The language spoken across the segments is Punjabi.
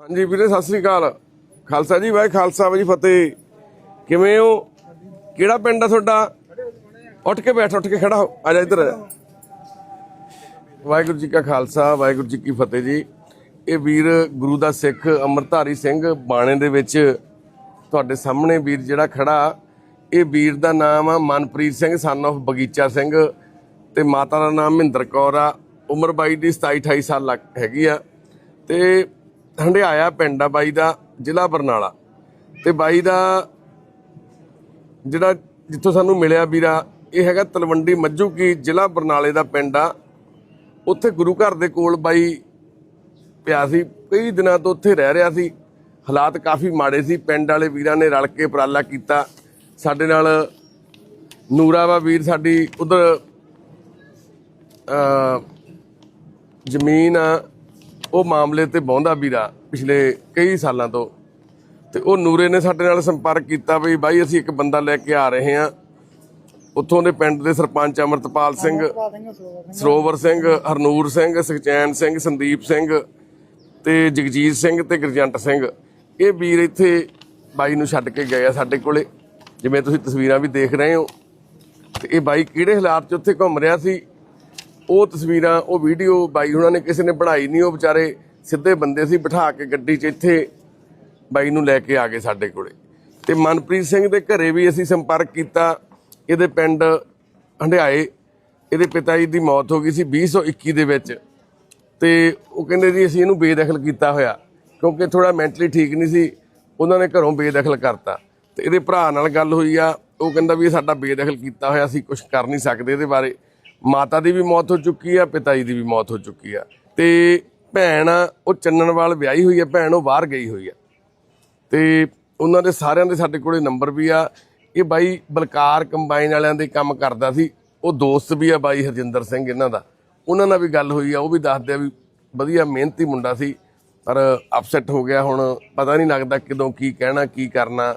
ਹਾਂਜੀ ਵੀਰੇ, ਸਤਿ ਸ੍ਰੀ ਅਕਾਲ। ਖਾਲਸਾ ਜੀ, ਵਾਹਿ ਖਾਲਸਾ, ਵਾਹਿ ਫਤਿਹ। ਕਿਵੇਂ ਹੋ? ਕਿਹੜਾ ਪਿੰਡ ਆ ਤੁਹਾਡਾ? ਉੱਠ ਕੇ ਬੈਠ, ਉੱਠ ਕੇ ਖੜਾ ਹੋ। ਆ ਜਾ ਇੱਧਰ, ਆ ਜਾ। ਵਾਹਿਗੁਰੂ ਜੀ ਕਾ ਖਾਲਸਾ, ਵਾਹਿਗੁਰੂ ਜੀ ਕੀ ਫਤਿਹ ਜੀ। ਇਹ ਵੀਰ ਗੁਰੂ ਦਾ ਸਿੱਖ ਅਮਰਧਾਰੀ ਸਿੰਘ ਬਾਣੇ ਦੇ ਵਿੱਚ ਤੁਹਾਡੇ ਸਾਹਮਣੇ ਵੀਰ ਜਿਹੜਾ ਖੜਾ, ਇਹ ਵੀਰ ਦਾ ਨਾਮ ਆ ਮਨਪ੍ਰੀਤ ਸਿੰਘ ਸਨ of ਬਗੀਚਾ ਸਿੰਘ ਤੇ ਮਾਤਾ ਦਾ ਨਾਮ ਮਹਿੰਦਰ ਕੌਰ ਆ। ਉਮਰ ਬਾਈ ਦੀ 27 28 ਸਾਲ ਲੱਗ- ਹੈਗੀ ਆ। ਤੇ ਹੰਡਿਆਇਆ ਪਿੰਡ ਆ ਬਾਈ ਦਾ, ਜ਼ਿਲ੍ਹਾ ਬਰਨਾਲਾ। ਤੇ ਬਾਈ ਦਾ ਜਿਹੜਾ ਜਿੱਥੋਂ ਸਾਨੂੰ ਮਿਲਿਆ ਵੀਰਾ, ਇਹ ਹੈਗਾ ਤਲਵੰਡੀ ਮੱਝੂ ਕੀ ਜ਼ਿਲ੍ਹਾ ਬਰਨਾਲੇ ਦਾ ਪਿੰਡ ਆ। ਉੱਥੇ ਗੁਰੂ ਘਰ ਦੇ ਕੋਲ ਬਾਈ ਪਿਆ ਸੀ, ਕਈ ਦਿਨਾਂ ਤੋਂ ਉੱਥੇ ਰਹਿ ਰਿਹਾ ਸੀ। ਹਾਲਾਤ ਕਾਫੀ ਮਾੜੇ ਸੀ, ਪਿੰਡ ਵਾਲੇ ਵੀਰਾਂ ਨੇ ਰਲ ਕੇ ਉਪਰਾਲਾ ਕੀਤਾ। ਸਾਡੇ ਨਾਲ ਨੂਰਾਵਾ ਵੀਰ, ਸਾਡੀ ਉਧਰ ਜ਼ਮੀਨ ਆ ਉਹ ਮਾਮਲੇ ਤੇ ਬੌਂਦਾ ਵੀਰਾ ਪਿਛਲੇ ਕਈ ਸਾਲਾਂ ਤੋਂ। ਤੇ ਉਹ ਨੂਰੇ ਨੇ ਸਾਡੇ ਨਾਲ ਸੰਪਰਕ ਕੀਤਾ ਵੀ ਬਾਈ ਅਸੀਂ ਇੱਕ ਬੰਦਾ ਲੈ ਕੇ ਆ ਰਹੇ ਹਾਂ। ਉੱਥੋਂ ਦੇ ਪਿੰਡ ਦੇ ਸਰਪੰਚ ਅਮਰਤਪਾਲ ਸਿੰਘ, ਸਰੋਵਰ ਸਿੰਘ, ਹਰਨੂਰ ਸਿੰਘ, ਸੁਖਚੈਨ ਸਿੰਘ, ਸੰਦੀਪ ਸਿੰਘ ਤੇ ਜਗਜੀਤ ਸਿੰਘ ਤੇ ਗੁਰਜੰਟ ਸਿੰਘ। ਇਹ ਵੀਰ ਇੱਥੇ ਬਾਈ ਨੂੰ ਛੱਡ ਕੇ ਗਏ ਆ ਸਾਡੇ ਕੋਲੇ। ਜਿਵੇਂ ਤੁਸੀਂ ਤਸਵੀਰਾਂ ਵੀ ਦੇਖ ਰਹੇ ਹੋ। ਤੇ ਇਹ ਬਾਈ ਕਿਹੜੇ ਹਾਲਾਤ 'ਚ ਉੱਥੇ ਘੁੰਮ ਰਿਹਾ ਸੀ? ਉਹ ਤਸਵੀਰਾਂ, ਉਹ ਵੀਡੀਓ ਬਾਈ ਉਹਨਾਂ ਨੇ ਕਿਸੇ ਨੇ ਬਣਾਈ ਨਹੀਂ, ਉਹ ਵਿਚਾਰੇ ਸਿੱਧੇ ਬੰਦੇ ਸੀ ਬਿਠਾ ਕੇ ਗੱਡੀ 'ਚ ਇੱਥੇ ਬਾਈ ਨੂੰ ਲੈ ਕੇ ਆ ਗਏ ਸਾਡੇ ਕੋਲੇ। ਤੇ ਮਨਪ੍ਰੀਤ ਸਿੰਘ ਦੇ ਘਰੇ ਵੀ ਅਸੀਂ ਸੰਪਰਕ ਕੀਤਾ, ਇਹਦੇ ਪਿੰਡ ਹੰਡਿਆਏ, ਇਹਦੇ ਪਿਤਾ ਜੀ ਦੀ ਮੌਤ ਹੋ ਗਈ ਸੀ 2021 ਦੇ ਵਿੱਚ। ਤੇ ਉਹ ਕਹਿੰਦੇ ਜੀ ਅਸੀਂ ਇਹਨੂੰ ਬੇਦਖਲ ਕੀਤਾ ਹੋਇਆ, ਕਿਉਂਕਿ ਥੋੜਾ ਮੈਂਟਲੀ ਠੀਕ ਨਹੀਂ ਸੀ, ਉਹਨਾਂ ਨੇ ਘਰੋਂ ਬੇਦਖਲ ਕਰਤਾ। ਤੇ ਇਹਦੇ ਭਰਾ ਨਾਲ ਗੱਲ ਹੋਈ ਆ, ਉਹ ਕਹਿੰਦਾ ਵੀ ਇਹ ਸਾਡਾ ਬੇਦਖਲ ਕੀਤਾ ਹੋਇਆ, ਅਸੀਂ ਕੁਝ ਕਰ ਨਹੀਂ ਸਕਦੇ ਇਹਦੇ ਬਾਰੇ। ਮਾਤਾ ਦੀ ਵੀ ਮੌਤ ਹੋ ਚੁੱਕੀ ਆ ਪਿਤਾ ਜੀ ਦੀ ਵੀ ਮੌਤ ਹੋ ਚੁੱਕੀ ਆ। ਤੇ ਭੈਣ ਆ, ਉਹ ਚੰਨਣਵਾਲ ਵਿਆਹੀ ਹੋਈ ਆ ਭੈਣ ਉਹ ਬਾਹਰ ਗਈ ਹੋਈ ਆ। ਤੇ ਉਹਨਾਂ ਦੇ ਸਾਰਿਆਂ ਦੇ ਸਾਡੇ ਕੋਲੇ ਨੰਬਰ ਵੀ ਆ। ਇਹ ਬਾਈ ਬਲਕਾਰ ਕੰਬਾਈਨ ਵਾਲਿਆਂ ਦੇ ਕੰਮ ਕਰਦਾ ਸੀ। ਉਹ ਦੋਸਤ ਵੀ ਆ ਬਾਈ ਹਰਜਿੰਦਰ ਸਿੰਘ ਇਹਨਾਂ ਦਾ। ਉਹਨਾਂ ਨਾਲ ਵੀ ਗੱਲ ਹੋਈ ਆ ਉਹ ਵੀ ਦੱਸਦੇ ਆ ਵੀ ਵਧੀਆ ਮਿਹਨਤੀ ਮੁੰਡਾ ਸੀ। ਪਰ ਅਪਸੈਟ ਹੋ ਗਿਆ ਹੁਣ ਪਤਾ ਨਹੀਂ ਲੱਗਦਾ ਕਿਦੋਂ ਕੀ ਕਹਿਣਾ ਕੀ ਕਰਨਾ।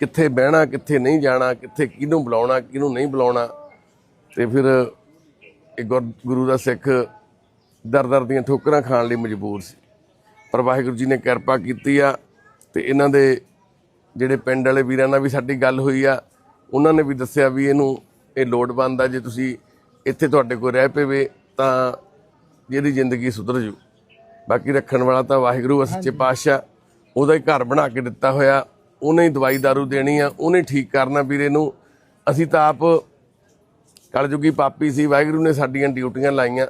ਕਿੱਥੇ ਬਹਿਣਾ ਕਿੱਥੇ ਨਹੀਂ ਜਾਣਾ ਕਿੱਥੇ ਕਿਹਨੂੰ ਬੁਲਾਉਣਾ ਕਿਹਨੂੰ ਨਹੀਂ ਬੁਲਾਉਣਾ। ਤੇ ਫਿਰ ਇਹ ਗੁਰ- ਗੁਰੂ ਦਾ ਸਿੱਖ ਦਰ ਦਰ ਦੀਆਂ ਠੋਕਰਾਂ ਖਾਣ ਲਈ ਮਜਬੂਰ ਸੀ। ਪਰ ਵਾਹਿਗੁਰੂ ਜੀ ਨੇ ਕਿਰਪਾ ਕੀਤੀ ਆ ਤੇ ਇਹਨਾਂ ਦੇ ਜਿਹੜੇ ਪਿੰਡ ਵਾਲੇ ਵੀਰਾਂ ਨਾਲ ਵੀ ਸਾਡੀ ਗੱਲ ਹੋਈ ਆ, ਉਹਨਾਂ ਨੇ ਵੀ ਦੱਸਿਆ ਵੀ ਇਹਨੂੰ ਇਹ ਲੋੜਵੰਦ ਆ, ਜੇ ਤੁਸੀਂ ਇੱਥੇ ਤੁਹਾਡੇ ਕੋਲ ਰਹਿ ਪਵੇ ਤਾਂ ਇਹਦੀ ਜ਼ਿੰਦਗੀ ਸੁਧਰ ਜੂ। ਬਾਕੀ ਰੱਖਣ ਵਾਲਾ ਤਾਂ ਵਾਹਿਗੁਰੂ ਆ, ਸੱਚੇ ਪਾਤਸ਼ਾਹ। ਉਹਦਾ ਹੀ ਘਰ ਬਣਾ ਕੇ ਦਿੱਤਾ ਹੋਇਆ, ਉਹਨੇ ਹੀ ਦਵਾਈ ਦਾਰੂ ਦੇਣੀ ਆ, ਉਹਨੇ ਠੀਕ ਕਰਨਾ ਵੀਰੇ ਨੂੰ। ਅਸੀਂ ਤਾਂ ਆਪ ਕਲਯੁਗੀ ਪਾਪੀ ਸੀ, ਵਾਹਿਗੁਰੂ ਨੇ ਸਾਡੀਆਂ ਡਿਊਟੀਆਂ ਲਾਈਆਂ।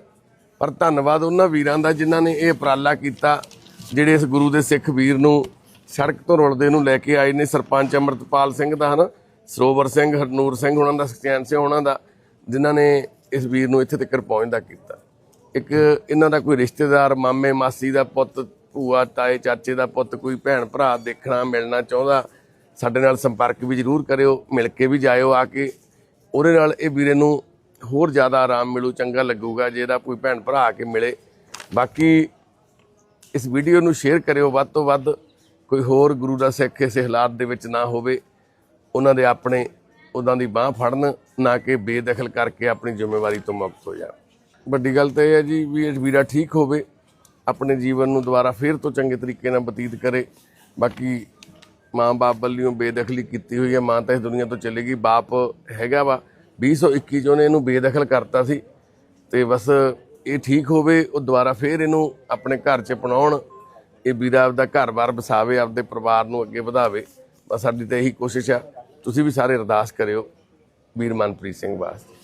ਪਰ ਧੰਨਵਾਦ ਉਹਨਾਂ ਵੀਰਾਂ ਦਾ ਜਿਨ੍ਹਾਂ ਨੇ ਇਹ ਉਪਰਾਲਾ ਕੀਤਾ, ਜਿਹੜੇ ਇਸ ਗੁਰੂ ਦੇ ਸਿੱਖ ਵੀਰ ਨੂੰ ਸੜਕ ਤੋਂ ਰੁਲਦੇ ਨੂੰ ਲੈ ਕੇ ਆਏ ਨੇ। ਸਰਪੰਚ ਅਮਰਤਪਾਲ ਸਿੰਘ ਦਾ ਹਨ, ਸਰੋਵਰ ਸਿੰਘ, ਹਰਨੂਰ ਸਿੰਘ ਉਹਨਾਂ ਦਾ ਸਖਚੈਨ ਸਿੰਘ ਉਹਨਾਂ ਦਾ, ਜਿਨ੍ਹਾਂ ਨੇ ਇਸ ਵੀਰ ਨੂੰ ਇੱਥੇ ਤੱਕ ਪਹੁੰਚਦਾ ਕੀਤਾ। ਇੱਕ ਇਹਨਾਂ ਦਾ ਕੋਈ ਰਿਸ਼ਤੇਦਾਰ, ਮਾਮੇ, ਮਾਸੀ ਦਾ ਪੁੱਤ, ਭੂਆ, ਤਾਏ, ਚਾਚੇ ਦਾ ਪੁੱਤ, ਕੋਈ ਭੈਣ, ਭਰਾ ਦੇਖਣਾ, ਮਿਲਣਾ ਚਾਹੁੰਦਾ, ਸਾਡੇ ਨਾਲ ਸੰਪਰਕ ਵੀ ਜ਼ਰੂਰ ਕਰਿਓ, ਮਿਲ ਕੇ ਵੀ ਜਾਇਓ ਆ ਕੇ। ਉਹਦੇ ਨਾਲ ਇਹ ਵੀਰੇ ਨੂੰ ਹੋਰ ਜ਼ਿਆਦਾ ਆਰਾਮ ਮਿਲੂ, ਚੰਗਾ ਲੱਗੂਗਾ, ਜੇ ਇਹਦਾ ਕੋਈ ਭੈਣ ਭਰਾ ਆ ਕੇ ਮਿਲੇ। ਬਾਕੀ ਇਸ ਵੀਡੀਓ ਨੂੰ ਸ਼ੇਅਰ ਕਰਿਓ, ਵੱਧ ਤੋਂ ਵੱਧ ਕੋਈ ਹੋਰ ਗੁਰੂ ਦਾ ਸਿੱਖ ਇਸ ਹਾਲਾਤ ਦੇ ਵਿੱਚ ਨਾ ਹੋਵੇ। ਉਹਨਾਂ ਦੇ ਆਪਣੇ ਉਦਾਂ ਦੀ ਬਾਹ ਫੜਨ, ਨਾ ਕਿ ਬੇਦਖਲ ਕਰਕੇ ਆਪਣੀ ਜ਼ਿੰਮੇਵਾਰੀ ਤੋਂ ਮੁਕਤ ਹੋ ਜਾਣ। ਵੱਡੀ ਗੱਲ ਤਾਂ ਇਹ ਹੈ ਜੀ ਵੀ ਇਹ ਵੀਰਾ ਠੀਕ ਹੋਵੇ, ਆਪਣੇ ਜੀਵਨ ਨੂੰ ਦੁਬਾਰਾ ਫੇਰ ਤੋਂ ਚੰਗੇ ਤਰੀਕੇ ਨਾਲ ਬਤੀਤ ਕਰੇ। ਬਾਕੀ ਮਾਂ-ਬਾਪ ਵੱਲੋਂ ਬੇਦਖਲੀ ਕੀਤੀ ਹੋਈ ਹੈ, ਮਾਂ ਤਾਂ ਇਸ ਦੁਨੀਆ ਤੋਂ ਚਲੇ ਗਈ ਬਾਪ ਹੈਗਾ ਵਾ। 2021 ਚ ਉਹਨੇ ਇਹਨੂੰ ਬੇਦਖਲ ਕਰਤਾ ਸੀ ਤੇ ਬਸ ਇਹ ਠੀਕ ਹੋਵੇ, ਉਹ ਦੁਬਾਰਾ ਫੇਰ ਇਹਨੂੰ ਆਪਣੇ ਘਰ 'ਚ ਅਪਣਾਉਣ, ਇਹ ਵੀਰਾ ਆਪਦਾ ਘਰ-ਬਾਰ ਵਸਾਵੇ, ਆਪਦੇ ਪਰਿਵਾਰ ਨੂੰ ਅੱਗੇ ਵਧਾਵੇ, ਬਸ ਸਾਡੀ ਤਾਂ ਇਹੀ ਕੋਸ਼ਿਸ਼ ਆ। ਤੁਸੀਂ ਵੀ ਸਾਰੇ ਅਰਦਾਸ ਕਰਿਓ, ਵੀਰ ਮਨਪ੍ਰੀਤ ਸਿੰਘ ਵਾਸਤੇ।